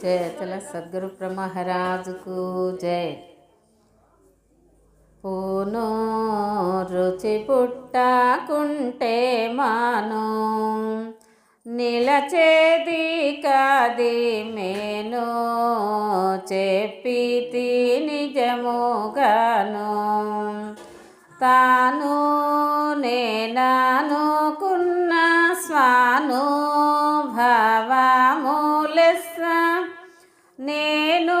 జయతల సద్గురు బ్రహ్మరాజుకు జయ పూను రుచి పుట్టకుంటే మాను నిలచేది కాది మేను చెప్పితి నిజముగాను తాను నేననుకున్న స్వాను భావములెస్ నేను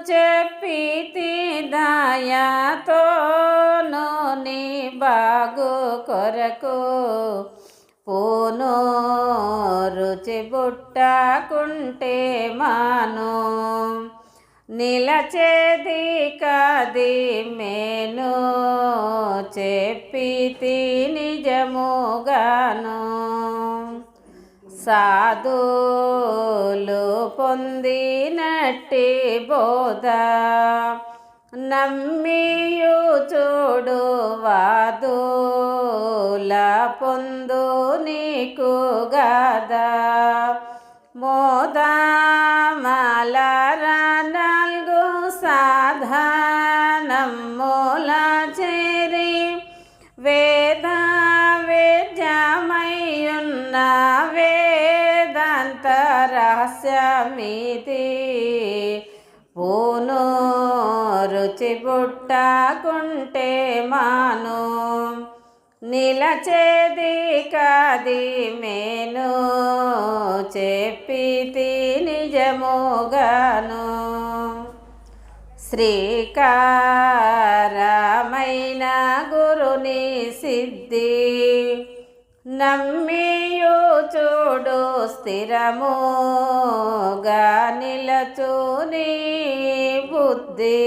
చెప్పితి దయతోను నీ బాగు కొరకు. పూను రుచి బుట్టకుంటే మాను. నిలచేది కాది మేను. చెప్పితి నిజముగాను. సాధులు పొందినట్టి బోధ. నమ్మియు చూడు వాదుల పొందు నీకు గదా రహస్యమిది పూను రుచి పుట్టకుంటే మాను. నిలచేది కాది మేను. చెప్పితి నిజముగాను శ్రీకారమైన గురుని సిద్ధి. నమ్మియు చూడు స్థిరముగా నిలచుని బుద్ధి.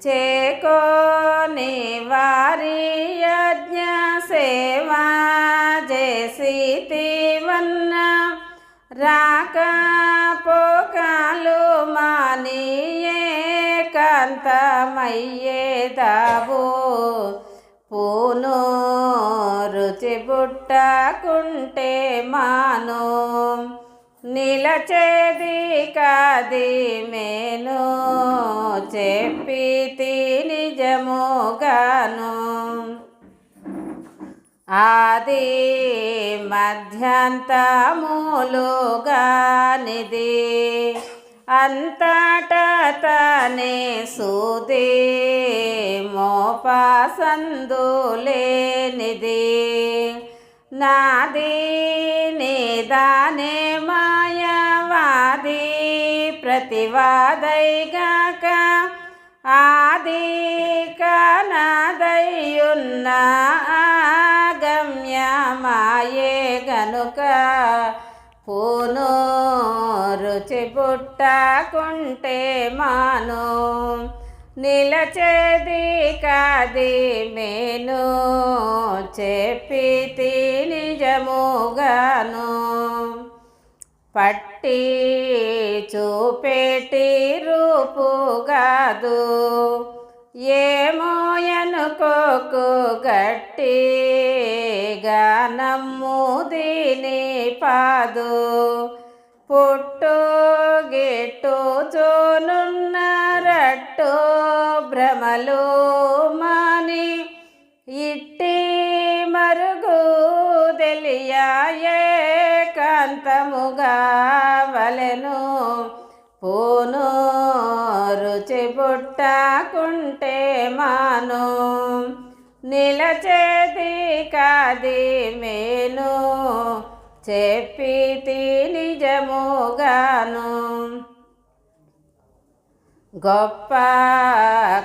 చేకోని వారి యజ్ఞ సేవా చేసి తీవన్న రాక పోకాలు మానియే ఏకాంతమయ్యేదావు రుచి పుట్టకుంటే మాను. నిలచేది కాది మేను. చెప్పితి నిజముగాను ఆది మధ్యంతములుగానిది. అంతటా తనే సూది మోపసందులేనిది నాది నిదానే మాయవాది ప్రతివాదైగాక ఆది కనదయ్యున్న ఆగమ్యమాయే గనుక రుచి పుట్టకుంటే మాను నిలచేది కాది మేను చెప్పితి నిజముగాను. పట్టి చూపేటి రూపుగాదు ఏమోయనుకోకు గట్టి నమ్ము దీని పాదు పుట్టో గెట్టో చోనున్న రట్టో భ్రమలు మాని ఇట్టి మరుగు తెలియాయే కాంతముగా వలెను పో నిలచేది కాది మేను. చెప్పితి నిజముగాను. గొప్ప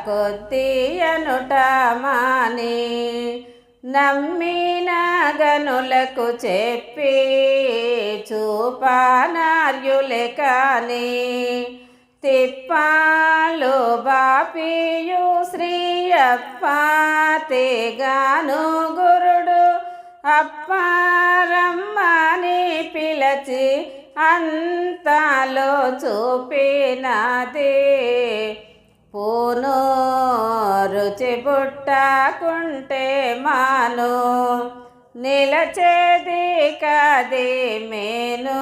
కొద్ది అనుట మాని. నమ్మిన గనులకు చెప్పి చూపానార్యులే కానీ. తిప్పాలు బాపియు శ్రీ అప్ప తెగాను గురుడు అప్పారమ్మని పిలచి అంతలో చూపినది. పూను రుచి బుట్టకుంటే మాను నిలచేది కదే మేను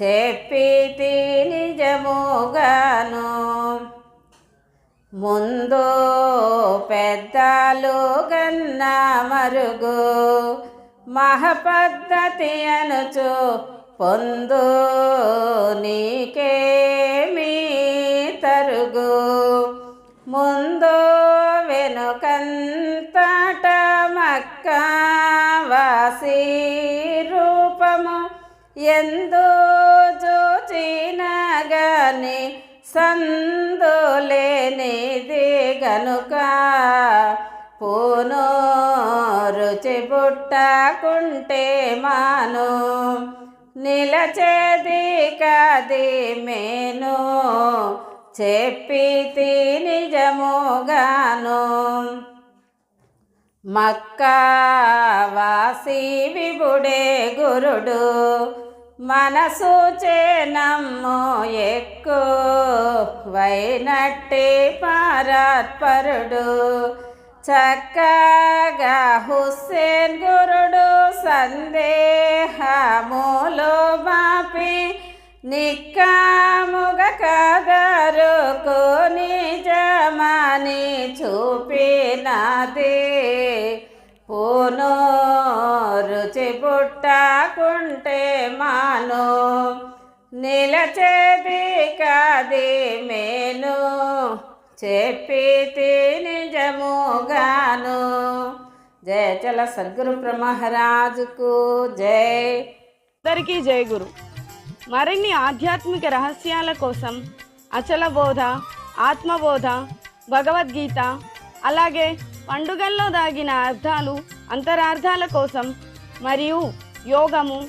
చెప్పి నిజముగా ముందు పెద్దలు గన్న మరుగు మహపద్ధతి అనుచు పొందు నీకేమీ తరుగు. ముందు వెనుకంతట మక్క వాసి రూపము ఎందు చూచినగాని సంత గనుక పూను రుచి పుట్టకుంటే మాను నిలచేది కది మేను చెప్పితి నిజముగాను. మక్కావాసి విబుడే గురుడు మనసు చేనమ్ము ఎక్కువైనట్టి పారాత్పరుడు. చక్కగా హుస్సేన్ గురుడు సందేహములు బాపి నిక్కాముగ కదరుకు నిజమని చూపినది. పూను రుచి పుట్టకుంటే మాను నిలచేది కాది మేను చెప్పితి నిజముగాను జయ చల సద్గురు బ్రహ్మరాజుకు జై. అందరికీ జై గురు. మరిన్ని ఆధ్యాత్మిక రహస్యాల కోసం అచల బోధ ఆత్మబోధ భగవద్గీత అలాగే పండుగల్లో దాగిన అర్థాలు అంతరార్థాల కోసం మరియు యోగము